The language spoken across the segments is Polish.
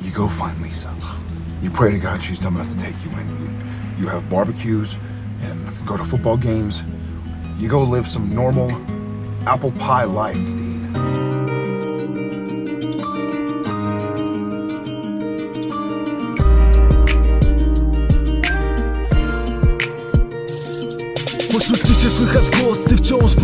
You go find Lisa. You pray to God she's dumb enough to take you in. You, you have barbecues and go to football games. You go live some normal apple pie life, Dean. Słychać głos, ty wciąż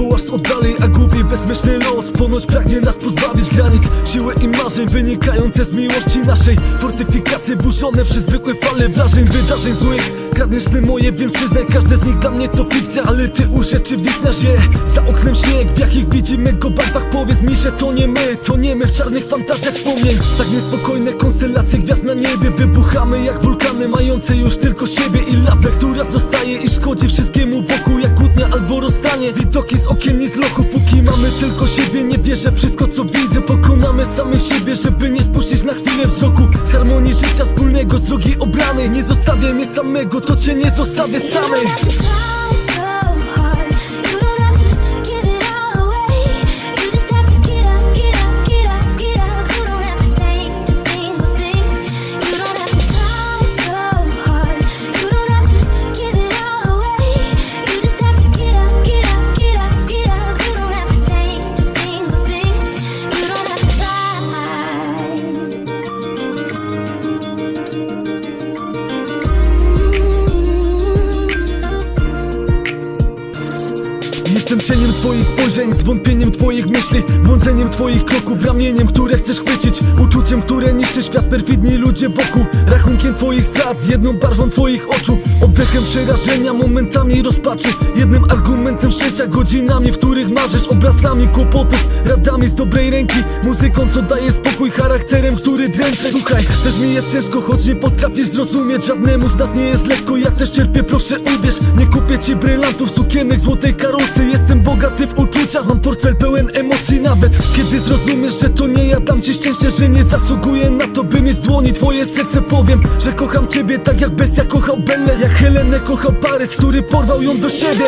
głupi bezmyślny los ponoć pragnie nas pozbawić granic. Siły i marzeń wynikające z miłości naszej. Fortyfikacje burzone przez zwykłe fale wrażeń Wydarzeń złych, kradniesz sny moje, przyznaj Każde z nich dla mnie to fikcja, ale ty urzeczywistniasz je. Za oknem śnieg, w jakich widzimy go barwach Powiedz mi, że to nie my, to nie my w czarnych fantazjach wspomnień. Tak niespokojne konstelacje gwiazd na niebie Wybuchamy jak wulkany mające już tylko siebie I lawę, która zostaje i szkodzi wszystkiemu wokół Jak kłótnia albo rozstanie. Widoki z okien i z lochów mamy tylko siebie Nie wierzę wszystko co widzę. Pokonamy samych siebie Żeby nie spuścić na chwilę wzroku. Z harmonii życia wspólnego Z drogi obranej. Nie zostawię mnie samego To cię nie zostawię samej Jestem cieniem twoich spojrzeń, zwątpieniem twoich myśli Błądzeniem twoich kroków, ramieniem, które chcesz chwycić Uczuciem, które niszczy świat, perfidni ludzie wokół Rachunkiem twoich strat, jedną barwą twoich oczu Oddechem przerażenia, momentami rozpaczy Jednym argumentem szczęścia, godzinami, w których marzysz Obrazami kłopotów, radami z dobrej ręki Muzyką, co daje spokój, charakterem, który dręczy. Słuchaj, też mi jest ciężko, choć nie potrafisz zrozumieć Żadnemu z nas nie jest lekko, ja też cierpię, proszę uwierz Nie kupię ci brylantów, sukienek, złotej karocy Jestem bogaty w uczucia, mam portfel pełen emocji Nawet. Kiedy zrozumiesz, że to nie ja dam ci szczęście Że nie zasługuję na to, by mieć dłoni. Twoje serce Powiem, że kocham ciebie tak jak bestia kochał Bellę. Jak Helenę kochał Parys, który porwał ją do siebie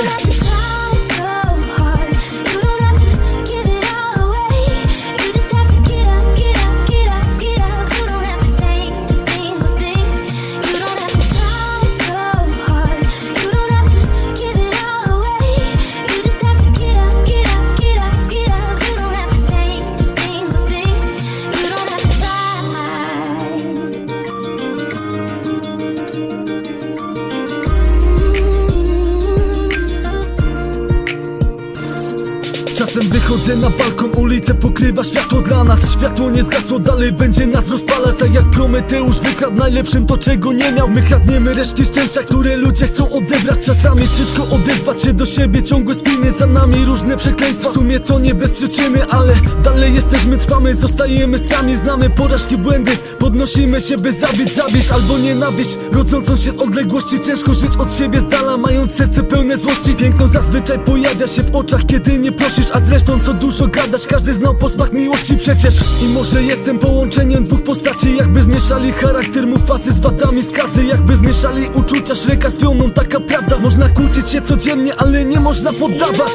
Czasem wychodzę na balkon, ulicę pokrywa światło dla nas. Światło nie zgasło, dalej będzie nas rozpalać. Tak jak Prometeusz wykradł najlepszym to czego nie miał. My kradniemy resztki szczęścia, które ludzie chcą odebrać. Czasami ciężko odezwać się do siebie, ciągłe spiny za nami Różne przekleństwa, w sumie to nie bez przyczyny Ale dalej jesteśmy, trwamy, zostajemy sami. Znamy porażki, błędy, podnosimy się by zabić Zabić albo nienawiść, rodzącą się z odległości Ciężko żyć od siebie z dala, mając serce pełne złości. Piękno zazwyczaj pojawia się w oczach, kiedy nie prosisz A zresztą co dużo gadać, każdy znał posmak miłości przecież. I może jestem połączeniem dwóch postaci Jakby zmieszali charakter Mufasy z wadami skazy Jakby zmieszali uczucia Shreka z Fioną, taka prawda. Można kłócić się codziennie, ale nie można poddawać